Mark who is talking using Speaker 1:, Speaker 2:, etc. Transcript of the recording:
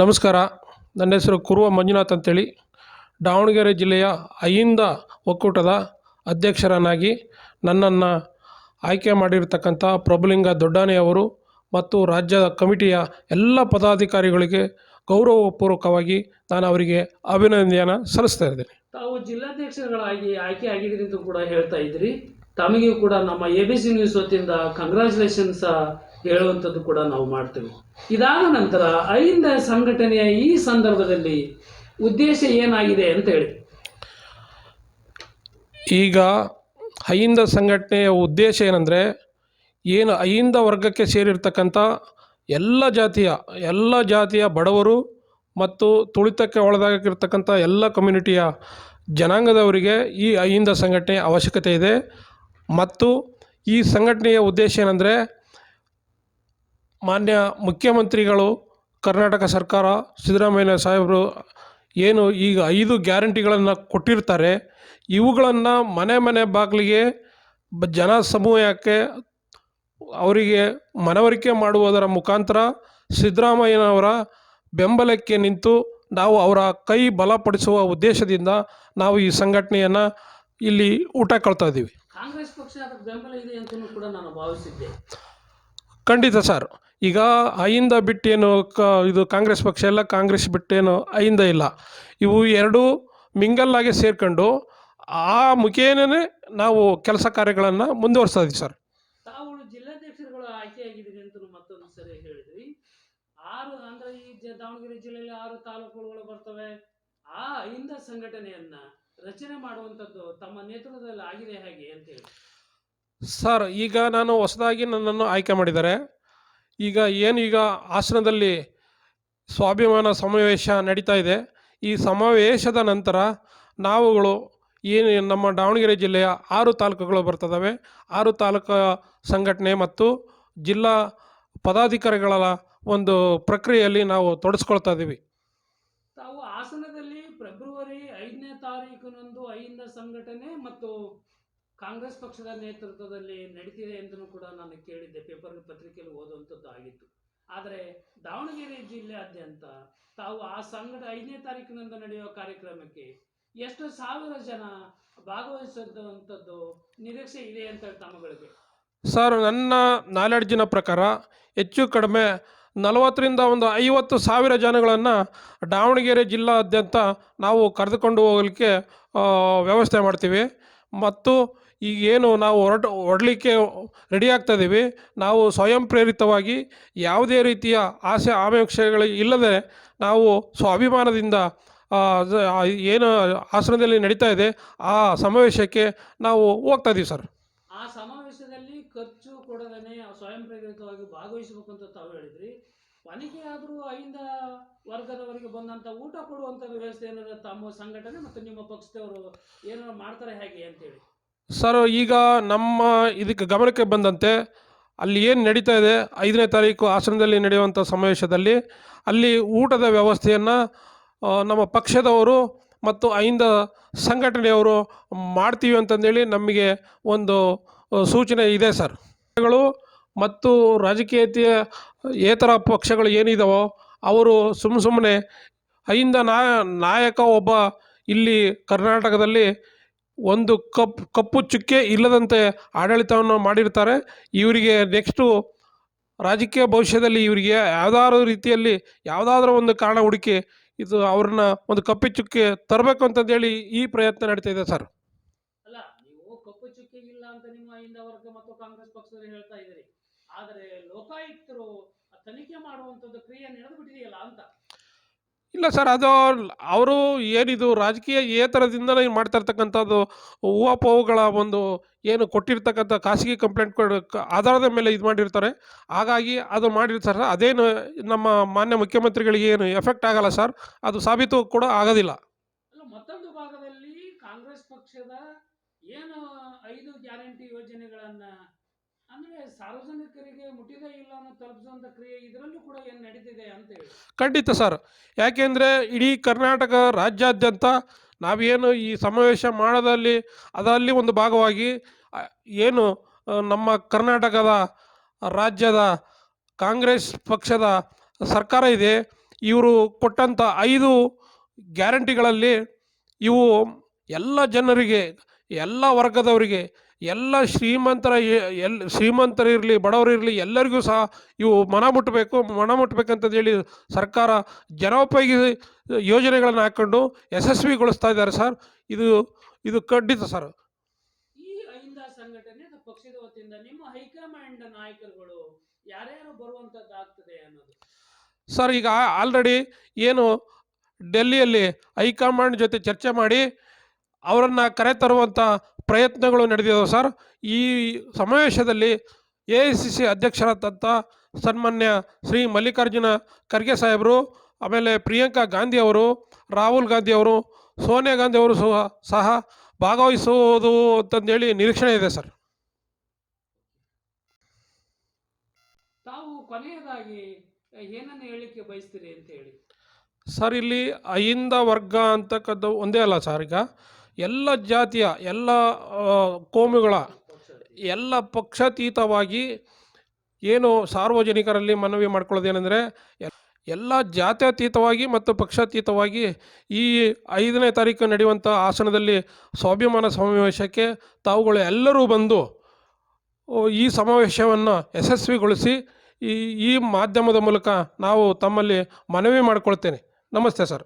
Speaker 1: ನಮಸ್ಕಾರ. ನನ್ನ ಹೆಸರು ಕುರುವ ಮಂಜುನಾಥ್ ಅಂತೇಳಿ. ದಾವಣಗೆರೆ ಜಿಲ್ಲೆಯ ಅಹಿಂದ ಒಕ್ಕೂಟದ ಅಧ್ಯಕ್ಷರನ್ನಾಗಿ ನನ್ನನ್ನು ಆಯ್ಕೆ ಮಾಡಿರ್ತಕ್ಕಂಥ ಪ್ರಭುಲಿಂಗ ದೊಡ್ಡಾನೆಯವರು ಮತ್ತು ರಾಜ್ಯದ ಕಮಿಟಿಯ ಎಲ್ಲ ಪದಾಧಿಕಾರಿಗಳಿಗೆ ಗೌರವಪೂರ್ವಕವಾಗಿ ನಾನು ಅವರಿಗೆ ಅಭಿನಂದನೆಯನ್ನು ಸಲ್ಲಿಸ್ತಾ ಇದ್ದೇನೆ.
Speaker 2: ತಾವು ಜಿಲ್ಲಾಧ್ಯಕ್ಷರುಗಳಾಗಿ ಆಯ್ಕೆ ಆಗಿದ್ದೀರಿ ಅಂತ ಕೂಡ ಹೇಳ್ತಾ ಇದ್ದೀರಿ. ತಮಗೂ ಕೂಡ ನಮ್ಮ ಎ ಬಿ ಸಿ ನ್ಯೂಸ್ ವತಿಯಿಂದ ಕಂಗ್ರ್ಯಾಚುಲೇಷನ್ಸ್ ಹೇಳುವಂಥದ್ದು ಕೂಡ ನಾವು ಮಾಡ್ತೇವೆ. ಇದಾದ ನಂತರ ಅಹಿಂದ ಸಂಘಟನೆಯ ಈ ಸಂದರ್ಭದಲ್ಲಿ ಉದ್ದೇಶ ಏನಾಗಿದೆ ಅಂತ ಹೇಳಿ.
Speaker 1: ಈಗ ಅಹಿಂದ ಸಂಘಟನೆಯ ಉದ್ದೇಶ ಏನಂದರೆ, ಏನು ಅಹಿಂದ ವರ್ಗಕ್ಕೆ ಸೇರಿರ್ತಕ್ಕಂಥ ಎಲ್ಲ ಜಾತಿಯ ಎಲ್ಲ ಜಾತಿಯ ಬಡವರು ಮತ್ತು ತುಳಿತಕ್ಕೆ ಒಳಗಾಗಿರ್ತಕ್ಕಂಥ ಎಲ್ಲ ಕಮ್ಯುನಿಟಿಯ ಜನಾಂಗದವರಿಗೆ ಈ ಅಹಿಂದ ಸಂಘಟನೆಯ ಅವಶ್ಯಕತೆ ಇದೆ. ಮತ್ತು ಈ ಸಂಘಟನೆಯ ಉದ್ದೇಶ ಏನಂದರೆ ಮಾನ್ಯ ಮುಖ್ಯಮಂತ್ರಿಗಳು ಕರ್ನಾಟಕ ಸರ್ಕಾರ ಸಿದ್ದರಾಮಯ್ಯ ಸಾಹೇಬರು ಏನು ಈಗ ಐದು ಗ್ಯಾರಂಟಿಗಳನ್ನು ಕೊಟ್ಟಿರ್ತಾರೆ. ಇವುಗಳನ್ನು ಮನೆ ಮನೆ ಬಾಗಿಲಿಗೆ ಜನ ಸಮೂಹಕ್ಕೆ ಅವರಿಗೆ ಮನವರಿಕೆ ಮಾಡುವುದರ ಮುಖಾಂತರ ಸಿದ್ದರಾಮಯ್ಯನವರ ಬೆಂಬಲಕ್ಕೆ ನಿಂತು ನಾವು ಅವರ ಕೈ ಬಲಪಡಿಸುವ ಉದ್ದೇಶದಿಂದ ನಾವು ಈ ಸಂಘಟನೆಯನ್ನು ಇಲ್ಲಿ ಊಟ ಕಳ್ತಾ ಇದ್ದೀವಿ.
Speaker 2: ಕಾಂಗ್ರೆಸ್ ಪಕ್ಷ ಬೆಂಬಲ ಇದೆ ಕೂಡ ನಾನು ಭಾವಿಸಿದ್ದೆ.
Speaker 1: ಖಂಡಿತ ಸರ್. ಈಗ ಅಹಿಂದ ಬಿಟ್ಟೇನು ಕ ಇದು ಕಾಂಗ್ರೆಸ್ ಪಕ್ಷ ಎಲ್ಲ ಕಾಂಗ್ರೆಸ್ ಬಿಟ್ಟೇನು ಅಹಿಂದ ಇಲ್ಲ. ಇವು ಎರಡೂ ಮಿಂಗಲ್ಲಾಗೆ ಸೇರ್ಕೊಂಡು ಆ ಮುಖೇನೇ ನಾವು ಕೆಲಸ ಕಾರ್ಯಗಳನ್ನು ಮುಂದುವರಿಸ್ತಾ ಇದ್ದೀವಿ ಸರ್.
Speaker 2: ತಾವು ಜಿಲ್ಲಾಧ್ಯಕ್ಷರುಗಳು ಆಯ್ಕೆ ಆಗಿದ್ದೀರಿ ಅಂತ ಮತ್ತೊಂದು ಸರಿ ಹೇಳಿದ್ರಿ. ಆರು ಅಂದ್ರೆ ಈ ದಾವಣಗೆರೆ ಜಿಲ್ಲೆಯಲ್ಲಿ ಆರು ತಾಲೂಕುಗಳು ಬರ್ತವೆ. ಆ ಅಹಿಂದ ಸಂಘಟನೆಯನ್ನ ರಚನೆ ಮಾಡುವಂಥದ್ದು ತಮ್ಮ ನೇತೃತ್ವದಲ್ಲಿ ಆಗಿದೆ ಹೇಗೆ ಅಂತ ಹೇಳಿ.
Speaker 1: ಸರ್ ಈಗ ನಾನು ಹೊಸದಾಗಿ ನನ್ನನ್ನು ಆಯ್ಕೆ ಮಾಡಿದ್ದಾರೆ. ಈಗ ಏನು ಈಗ ಹಾಸನದಲ್ಲಿ ಸ್ವಾಭಿಮಾನ ಸಮಾವೇಶ ನಡೀತಾ ಇದೆ. ಈ ಸಮಾವೇಶದ ನಂತರ ನಾವುಗಳು ಏನು ನಮ್ಮ ದಾವಣಗೆರೆ ಜಿಲ್ಲೆಯ ಆರು ತಾಲೂಕುಗಳು ಬರ್ತದವೆ. ಆರು ತಾಲೂಕು ಸಂಘಟನೆ ಮತ್ತು ಜಿಲ್ಲಾ ಪದಾಧಿಕಾರಿಗಳ ಒಂದು ಪ್ರಕ್ರಿಯೆಯಲ್ಲಿ ನಾವು ತೊಡಸ್ಕೊಳ್ತಾ ಇದ್ದೀವಿ.
Speaker 2: ತಾವು ಹಾಸನದಲ್ಲಿ ಫೆಬ್ರವರಿ ಐದನೇ ತಾರೀಕಿನಂದು ಅಹಿಂದ ಸಂಘಟನೆ ಮತ್ತು ಕಾಂಗ್ರೆಸ್ ಪಕ್ಷದ ನೇತೃತ್ವದಲ್ಲಿ ನಡೀತಿದೆ ಅಂತಲೂ ಕೂಡ ನಾನು ಕೇಳಿದ್ದೆ. ಪೇಪರ್ ಪತ್ರಿಕೆಯಲ್ಲಿ ಓದುವಂಥದ್ದು ಆಗಿತ್ತು. ಆದರೆ ದಾವಣಗೆರೆ ಜಿಲ್ಲೆಯಾದ್ಯಂತ ತಾವು ಆ ಸಂಘದ ಐದನೇ ತಾರೀಕಿನಿಂದ ನಡೆಯುವ ಕಾರ್ಯಕ್ರಮಕ್ಕೆ ಎಷ್ಟು ಸಾವಿರ ಜನ ಭಾಗವಹಿಸುವಂಥದ್ದು ನಿರೀಕ್ಷೆ ಇದೆ ಅಂತ ತಮ್ಮಗಳಿಗೆ
Speaker 1: ಸರ್, ನನ್ನ ನಾಲೆಡ್ಜಿನ ಪ್ರಕಾರ ಹೆಚ್ಚು ಕಡಿಮೆ ನಲವತ್ತರಿಂದ ಒಂದು ಐವತ್ತು ಸಾವಿರ ಜನಗಳನ್ನು ದಾವಣಗೆರೆ ಜಿಲ್ಲಾದ್ಯಂತ ನಾವು ಕರೆದುಕೊಂಡು ಹೋಗಲಿಕ್ಕೆ ವ್ಯವಸ್ಥೆ ಮಾಡ್ತೀವಿ. ಮತ್ತು ಈಗೇನು ನಾವು ಹೊರಟು ಹೊರಡಲಿಕ್ಕೆ ರೆಡಿ ಆಗ್ತಾ ಇದ್ದೀವಿ ನಾವು ಸ್ವಯಂ ಪ್ರೇರಿತವಾಗಿ ಯಾವುದೇ ರೀತಿಯ ಆಸೆ ಆಪೇಕ್ಷೆಗಳು ಇಲ್ಲದೆ ನಾವು ಸ್ವಾಭಿಮಾನದಿಂದ ಏನು ಆಶ್ರಮದಲ್ಲಿ ನಡೀತಾ ಇದೆ, ಆ ಸಮಾವೇಶಕ್ಕೆ ನಾವು ಹೋಗ್ತಾ ಇದ್ದೀವಿ ಸರ್.
Speaker 2: ಆ ಸಮಾವೇಶದಲ್ಲಿ ಖರ್ಚು ಕೊಡದೇ ಸ್ವಯಂ ಪ್ರೇರಿತವಾಗಿ ಭಾಗವಹಿಸಬೇಕು ಅಂತ ತಾವು ಹೇಳಿದ್ರಿ. ಕೊನೆಗೆ ಆದರೂ ಐಂದ ವರ್ಗದವರಿಗೆ ಬಂದಂತ ಊಟ ಕೊಡುವಂತ ವ್ಯವಸ್ಥೆ ಏನಾದ್ರು ತಮ್ಮ ಸಂಘಟನೆ ಮತ್ತು ನಿಮ್ಮ ಪಕ್ಷದವರು ಏನಾದ್ರು ಮಾಡ್ತಾರೆ ಹೇಗೆ ಅಂತೇಳಿ?
Speaker 1: ಸರ್, ಈಗ ನಮ್ಮ ಇದಕ್ಕೆ ಗಮನಕ್ಕೆ ಬಂದಂತೆ ಅಲ್ಲಿ ಏನು ನಡೀತಾ ಇದೆ, ಐದನೇ ತಾರೀಕು ಆಸನದಲ್ಲಿ ನಡೆಯುವಂಥ ಸಮಾವೇಶದಲ್ಲಿ ಅಲ್ಲಿ ಊಟದ ವ್ಯವಸ್ಥೆಯನ್ನು ನಮ್ಮ ಪಕ್ಷದವರು ಮತ್ತು ಐಂದ ಸಂಘಟನೆಯವರು ಮಾಡ್ತೀವಿ ಅಂತಂದೇಳಿ ನಮಗೆ ಒಂದು ಸೂಚನೆ ಇದೆ ಸರ್. ಪಕ್ಷಗಳು ಮತ್ತು ರಾಜಕೀಯತೆಯ ಏತರ ಪಕ್ಷಗಳು ಏನಿದಾವೋ ಅವರು ಸುಮ್ಮ ಸುಮ್ಮನೆ ಅಹಿಂದ ನಾಯ ನಾಯಕ ಒಬ್ಬ ಇಲ್ಲಿ ಕರ್ನಾಟಕದಲ್ಲಿ ಒಂದು ಕಪ್, ಕಪ್ಪು ಚುಕ್ಕೆ ಇಲ್ಲದಂತೆ ಆಡಳಿತವನ್ನು ಮಾಡಿರ್ತಾರೆ. ಇವರಿಗೆ ನೆಕ್ಸ್ಟು ರಾಜಕೀಯ ಭವಿಷ್ಯದಲ್ಲಿ ಇವರಿಗೆ ಯಾವುದಾದ್ರು ರೀತಿಯಲ್ಲಿ ಯಾವುದಾದ್ರೂ ಒಂದು ಕಾರಣ ಹುಡುಕಿ ಇದು ಅವ್ರನ್ನ ಒಂದು ಕಪ್ಪು ಚುಕ್ಕೆ ತರಬೇಕು ಅಂತಂದೇಳಿ ಈ ಪ್ರಯತ್ನ ನಡೀತಾ ಇದೆ ಸರ್.
Speaker 2: ಅಲ್ಲ, ನೀವು ಕಪ್ಪು ಚುಕ್ಕೆ ಇಲ್ಲ ಅಂತ ನಿಮ್ಮ ಹಿಂದ ವರ್ಗ ಮತ್ತು ಕಾಂಗ್ರೆಸ್ ಪಕ್ಷದವರು ಹೇಳ್ತಾ ಇದ್ದೀರಿ. ಆದರೆ ಲೋಕಾಯುಕ್ತರು ತನಿಖೆ ಮಾಡುವಂಥದ್ದು ಕ್ರಿಯೆ ನಡೆದು ಬಿಟ್ಟಿದೆಯಲ್ಲ ಅಂತ.
Speaker 1: ಇಲ್ಲ ಸರ್ ಅದು ಅವರು ಏನಿದು ರಾಜಕೀಯ ಏತರದಿಂದಲೇ ಮಾಡ್ತಾ ಇರ್ತಕ್ಕಂಥದ್ದು ಊಹಾಪೋಹಗಳ ಒಂದು ಏನು ಕೊಟ್ಟಿರ್ತಕ್ಕಂಥ ಖಾಸಗಿ ಕಂಪ್ಲೇಂಟ್ ಆಧಾರದ ಮೇಲೆ ಇದು ಮಾಡಿರ್ತಾರೆ. ಹಾಗಾಗಿ ಅದು ಮಾಡಿರ್ತಾರೆ ಸರ್ ಅದೇನು ನಮ್ಮ ಮಾನ್ಯ ಮುಖ್ಯಮಂತ್ರಿಗಳಿಗೆ ಏನು ಎಫೆಕ್ಟ್ ಆಗಲ್ಲ ಸರ್ ಅದು ಸಾಬೀತು ಕೂಡ ಆಗೋದಿಲ್ಲ.
Speaker 2: ಮತ್ತೊಂದು ಭಾಗದಲ್ಲಿ ಕಾಂಗ್ರೆಸ್ ಪಕ್ಷದ ಏನು ಐದು ಗ್ಯಾರಂಟಿ ಯೋಜನೆಗಳನ್ನ
Speaker 1: ಖಂಡಿತ ಸರ್. ಯಾಕೆಂದರೆ ಇಡೀ ಕರ್ನಾಟಕ ರಾಜ್ಯಾದ್ಯಂತ ನಾವೇನು ಈ ಸಮಾವೇಶ ಮಾಡೋದಲ್ಲಿ ಅದರಲ್ಲಿ ಒಂದು ಭಾಗವಾಗಿ ಏನು ನಮ್ಮ ಕರ್ನಾಟಕದ ರಾಜ್ಯದ ಕಾಂಗ್ರೆಸ್ ಪಕ್ಷದ ಸರ್ಕಾರ ಇದೆ. ಇವರು ಕೊಟ್ಟಂಥ ಐದು ಗ್ಯಾರಂಟಿಗಳಲ್ಲಿ ಇವು ಎಲ್ಲ ಜನರಿಗೆ, ಎಲ್ಲ ವರ್ಗದವರಿಗೆ ಎಲ್ಲ ಶ್ರೀಮಂತರ ಎಲ್ ಶ್ರೀಮಂತರಿರಲಿ ಬಡವರಿರಲಿ ಎಲ್ಲರಿಗೂ ಸಹ ಇವು ಮನ ಮುಟ್ಟಬೇಕು ಮನ ಮುಟ್ಟಬೇಕಂತಂದು ಹೇಳಿ ಸರ್ಕಾರ ಜನೋಪಯೋಗಿ ಯೋಜನೆಗಳನ್ನು ಹಾಕ್ಕೊಂಡು ಯಶಸ್ವಿಗೊಳಿಸ್ತಾ ಇದ್ದಾರೆ ಸರ್. ಇದು ಇದು ಖಂಡಿತ ಸರ್.
Speaker 2: ಈ ಅಹಿಂದ ಸಂಘಟನೆ ಪಕ್ಷದ ವತಿಯಿಂದ ನಿಮ್ಮ ಹೈಕಮಾಂಡ್ ನಾಯಕರುಗಳು ಯಾರ್ಯಾರು ಬರುವಂತದ್ದಾಗ್ತದೆ ಅನ್ನೋದು?
Speaker 1: ಸರ್ ಈಗ ಆಲ್ರೆಡಿ ಏನು ಡೆಲ್ಲಿಯಲ್ಲಿ ಹೈಕಮಾಂಡ್ ಜೊತೆ ಚರ್ಚೆ ಮಾಡಿ ಅವರನ್ನು ಕರೆತರುವಂಥ ಪ್ರಯತ್ನಗಳು ನಡೆದಿವೆ ಸರ್. ಈ ಸಮಾವೇಶದಲ್ಲಿ ಎ ಐ ಸಿ ಸಿ ಅಧ್ಯಕ್ಷರಾದಂಥ ಸನ್ಮಾನ್ಯ ಶ್ರೀ ಮಲ್ಲಿಕಾರ್ಜುನ ಖರ್ಗೆ ಸಾಹೇಬರು ಆಮೇಲೆ ಪ್ರಿಯಾಂಕಾ ಗಾಂಧಿ ಅವರು ರಾಹುಲ್ ಗಾಂಧಿ ಅವರು ಸೋನಿಯಾ ಗಾಂಧಿ ಅವರು ಸಹ ಸಹ ಭಾಗವಹಿಸುವುದು ಅಂತಂದೇಳಿ ನಿರೀಕ್ಷಣೆ ಇದೆ ಸರ್.
Speaker 2: ತಾವು ಕೊನೆಯದಾಗಿ ಏನನ್ನು ಹೇಳಲಿಕ್ಕೆ ಬಯಸ್ತೀರಿ ಅಂತ ಹೇಳಿ.
Speaker 1: ಸರ್ ಇಲ್ಲಿ ಅಹಿಂದ ವರ್ಗ ಅಂತಕ್ಕದ್ದು ಒಂದೇ ಅಲ್ಲ ಸರ್ ಈಗ. ಎಲ್ಲ ಜಾತಿಯ, ಎಲ್ಲ ಕೋಮುಗಳ ಎಲ್ಲ ಪಕ್ಷಾತೀತವಾಗಿ ಏನು ಸಾರ್ವಜನಿಕರಲ್ಲಿ ಮನವಿ ಮಾಡ್ಕೊಳ್ಳೋದೇನೆಂದರೆ, ಎಲ್ಲ ಜಾತ್ಯತೀತವಾಗಿ ಮತ್ತು ಪಕ್ಷಾತೀತವಾಗಿ ಈ ಐದನೇ ತಾರೀಕು ನಡೆಯುವಂಥ ಆಸನದಲ್ಲಿ ಸ್ವಾಭಿಮಾನ ಸಮಾವೇಶಕ್ಕೆ ತಾವುಗಳು ಎಲ್ಲರೂ ಬಂದು ಈ ಸಮಾವೇಶವನ್ನು ಯಶಸ್ವಿಗೊಳಿಸಿ, ಈ ಈ ಮಾಧ್ಯಮದ ಮೂಲಕ ನಾವು ತಮ್ಮಲ್ಲಿ ಮನವಿ ಮಾಡಿಕೊಳ್ತೇನೆ. ನಮಸ್ತೆ ಸರ್.